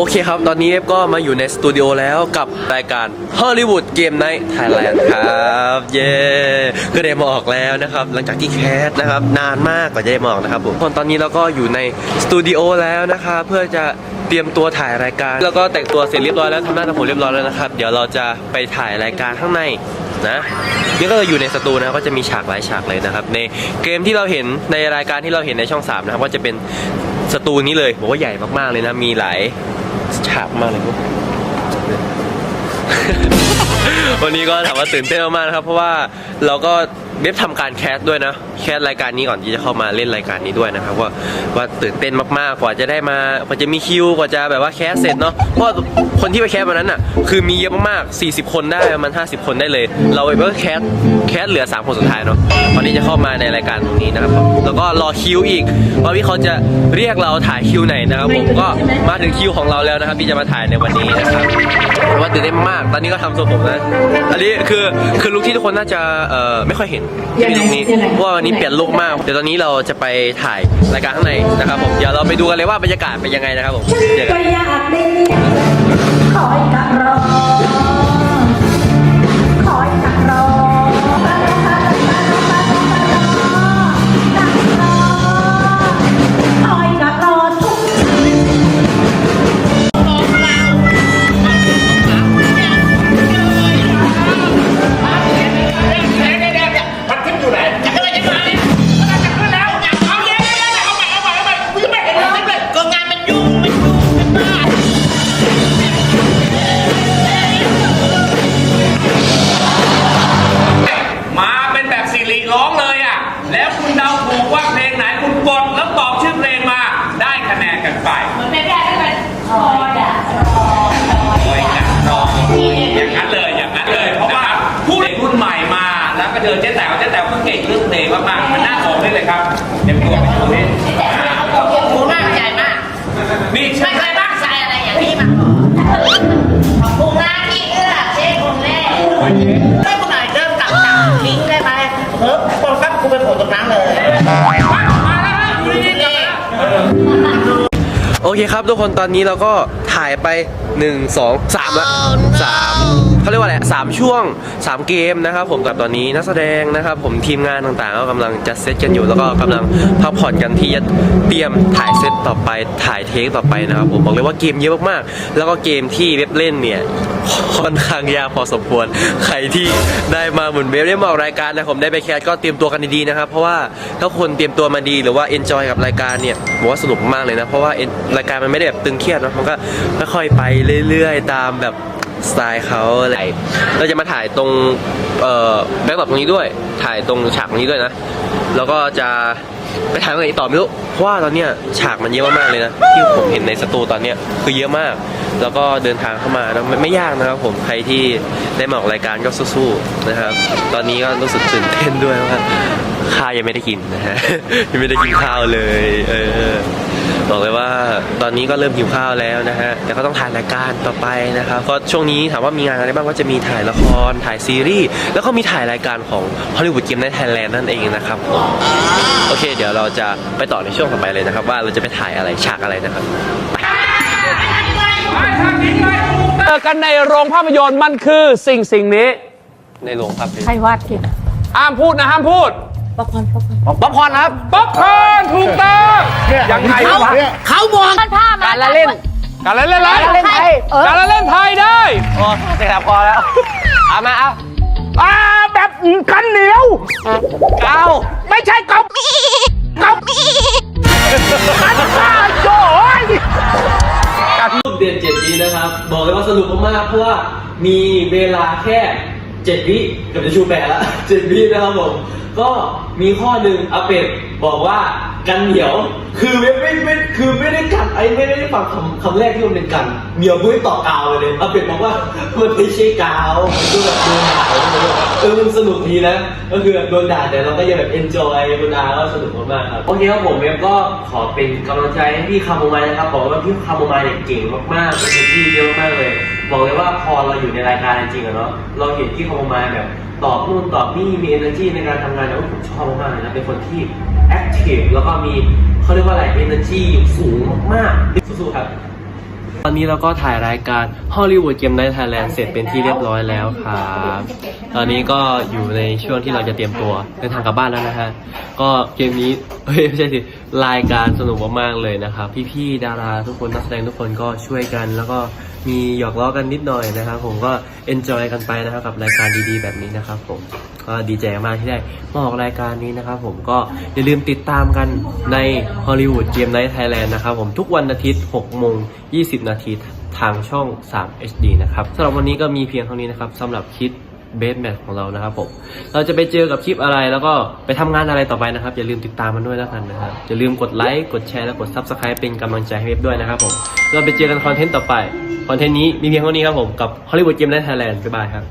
โอเคครับ ตอนนี้เอฟก็มาอยู่ในสตูดิโอแล้วกับรายการ Hollywood Game Night Thailand ครับ เย้ก็ได้มาออกแล้วนะครับ หลังจากที่แคสนะครับ นานมากกว่าจะได้มาออกนะครับผมตอนนี้เราก็อยู่ในสตูดิโอแล้วนะครับเพื่อจะเตรียมตัวถ่ายรายการ แล้วก็แต่งตัวเสร็จเรียบร้อยแล้วทำหน้าทำผมเรียบร้อยแล้วนะครับ เดี๋ยวเราจะไปถ่ายรายการข้างในนะนี่ก็อยู่ในสตูนะก็จะมีฉากหลายฉากเลยนะครับ ในเกมที่เราเห็นในรายการที่เราเห็นในช่อง3นะครับก็จะเป็นสตูนี้เลยบอกว่าใหญ่มากๆเลยนะมีหลาย ฉากมากเลยพวก วันนี้ก็ถามว่าตื่นเต้นมากๆนะครับ เพราะว่าเราก็ เว็บทำการแคสด้วยนะ แคสรายการนี้ก่อนที่จะเข้ามาเล่นรายการนี้ด้วยนะครับว่าว่าตื่นเต้นมากๆกว่าจะได้มากว่าจะมีคิวกว่าจะแบบว่าแคสเสร็จเนาะเพราะคนที่ไปแคสวันนั้นอะคือมีเยอะมากๆ 40 คนได้ประมาณ50 คนได้เลย เราไปก็แคสแคสเหลือ 3 คนสุดท้ายเนาะวันนี้จะเข้ามาในรายการตรงนี้นะครับแล้วก็รอคิวอีกว่าพี่เขาจะเรียกเราถ่ายคิวไหนนะครับผมก็มาถึงคิวของเราแล้วนะครับที่จะมาถ่ายในวันนี้นะครับว่าตื่นเต้นมากตอนนี้ก็ทำทรงผมนะอันนี้คือคือลุคที่ทุกคนน่าจะเอ่อไม่ค่อยเห็นที่ลุคนี้เพราะว่าวันนี้เปลี่ยนลุคมาก เดี๋ยวตอนนี้เราจะไปถ่ายรายการข้างในนะครับผมเดี๋ยวเราไปดูกันเลยว่าบรรยากาศเป็นยังไงนะครับผมเจอกันก็อยากได้คอยกักรอ มากๆมันน่าสนได้เลยครับเต็มตัวไปตรงนี้หมูมากใหญ่มาก นี่ไม่ใช่เคยบ้างใจอะไรอย่างนี้มาขอบคุณนะที่เอื้อเจ๊คนแรกไม่คนไหนเริ่มตักตักทิ้งได้ไหมเฮ้ยคนครับกูไปโผล่ตรงนั้นเลยมาแล้วฮะอยู่ดีๆกลับมาแล้วโอเคครับทุกคนตอนนี้เราก็ถ่ายไป 1 2 3ละสาม เขาเรียกว่าอะไรสามช่วง 3 เกมนะครับผมกับตอนนี้นักแสดงนะครับผมทีมงานต่างๆ ก็กำลังจัดเซตกันอยู่ แล้วก็กำลังพักผ่อนกันที่จะเตรียมถ่ายเซตต่อไปถ่ายเทคต่อไปนะครับผมบอกเลยว่าเกมเยอะมากๆ แล้วก็เกมที่เว็บเล่นเนี่ยค่อนข้างยากพอสมควร ใครที่ได้มาหมุนเว็บได้มาออกรายการนะผมได้ไปแคสก็เตรียมตัวกันดีๆนะครับเพราะว่าถ้าคนเตรียมตัวมาดีหรือว่าเอนจอยกับรายการเนี่ยผมว่าสนุกมากเลยนะเพราะว่ารายการมันไม่ได้แบบตึงเครียดนะมันก็ค่อยๆไปเรื่อยๆ ตามแบบ สไตล์เขาอะไรเราจะมาถ่ายตรงเอ่อแบ็คดรอปตรงนี้ด้วย ถ่ายตรงฉากตรงนี้ด้วยนะ แล้วก็จะไปถ่ายตรงไหนต่อไม่รู้เพราะว่าตอนเนี้ยฉากมันเยอะมากๆเลยนะที่ผมเห็นในสตูตอนเนี้ยคือเยอะมาก แล้วก็เดินทางเข้ามานะไม่ไม่ยากนะครับผมใครที่ได้มาออกรายการก็สู้ๆนะครับ ตอนนี้ก็รู้สึกตื่นเต้นด้วยว่าข้าวยังไม่ได้กินนะฮะยังไม่ได้กินข้าวเลย เออ บอกเลยว่าตอนนี้ก็เริ่มหิวข้าวแล้วนะฮะแต่ก็ต้องถ่ายรายการต่อไปนะครับก็ช่วงนี้ถามว่ามีงานอะไรบ้างก็จะมีถ่ายละครถ่ายซีรีส์แล้วก็มีถ่ายรายการของ Hollywood Game Night Thailand นั่นเองนะครับผมโอเค เดี๋ยวเราจะไปต่อในช่วงต่อไปเลยนะครับ ว่าเราจะไปถ่ายอะไรฉากอะไรนะครับเจอกันในโรงภาพยนตร์มันคือสิ่งสิ่งนี้ ในโรงภาพยนตร์ใครวาดผิดห้ามพูดนะห้ามพูด ป๊อปคอร์นป๊อปคอร์นป๊อปคอร์นครับป๊อปคอร์นถูกต้องยังไงวะเขามองผ้ามาการละเล่นการละเล่นอะไรเล่นไทยเออการละเล่นไทยได้โอ้เสร็จแล้วพอแล้วเอามาเอาอ่าแบบกันเหนียวเอาไม่ใช่กบกบกันข้าโจ้ยลูกเดือนเจ็ดนี้นะครับ บอกเลยว่าสนุกมากๆเพราะว่ามีเวลาแค่ เจ็ดวิเกับจะชูแปดละเจ็ดวินะครับผม ก็มีข้อหนึ่งอาเป็ดบอกว่ากันเหนียว คือไม่ไม่ไม่คือไม่ได้กันไอ้ไม่ได้ฟังคำคำแรกที่มันเป็นกัน เหนียวไม่ต่อกาวเลยอาเป็ดบอกว่ามันไม่ใช่กาวมันก็แบบโดนด่าเออมันสนุกดีนะ ก็คือแบบโดนด่าแต่เราก็ยังแบบ enjoy คุณอาก็สนุกมากๆครับโอเคครับผมเว็บก็ขอเป็นกำลังใจให้พี่คาโมไมล์นะครับบอกว่าพี่คาโมไมล์เนี่ยเก่งมากๆเป็นที่เยอะมากเลย บอกเลยว่าพอเราอยู่ในรายการจริงๆอะเนาะเราเห็นพี่คามไมล์แบบตอบนู่นตอบนี่มี energy ในการทำงานแล้วผมชอบมากๆเลยนะเป็นคนที่ active แล้วก็มีเขาเรียกว่าอะไร energy สูงมากๆสู้ๆครับตอนนี้เราก็ถ่ายรายการ Hollywood Game Night Thailand เสร็จเป็นที่เรียบร้อยแล้วครับตอนนี้ก็อยู่ในช่วงที่เราจะเตรียมตัวเดินทางกลับบ้านแล้วนะฮะก็เกมนี้เฮ้ยไม่ใช่สิรายการสนุกมากๆเลยนะครับพี่ๆดาราทุกคนนักแสดงทุกคนก็ช่วยกันแล้วก็ มีหยอกล้อกันนิดหน่อยนะครับผมก็เอนจอยกันไปนะครับกับรายการดีๆ แบบนี้นะครับผมก็ดีใจมากที่ได้มาออกรายการนี้นะครับผมก็อย่าลืมติดตามกันในฮอลลีวูดเกมไนท์ไทยแลนด์นะครับผมทุกวันอาทิตย์6โมง20 นาทีทางช่อง 3 HD นะครับสำหรับวันนี้ก็มีเพียงเท่านี้นะครับสำหรับคลิป เบสแมทของเรานะครับผม เราจะไปเจอกับคลิปอะไรแล้วก็ไปทำงานอะไรต่อไปนะครับ อย่าลืมติดตามมันด้วยแล้วกันนะครับ อย่าลืมกดไลค์ กดแชร์ และกดซับสไครป์เป็นกำลังใจให้เว็บด้วยนะครับผม เราไปเจอกันคอนเทนต์ต่อไป คอนเทนต์นี้มีเพียงเท่านี้ครับผม กับ Hollywood Game Night Thailand บ๊ายบายครับ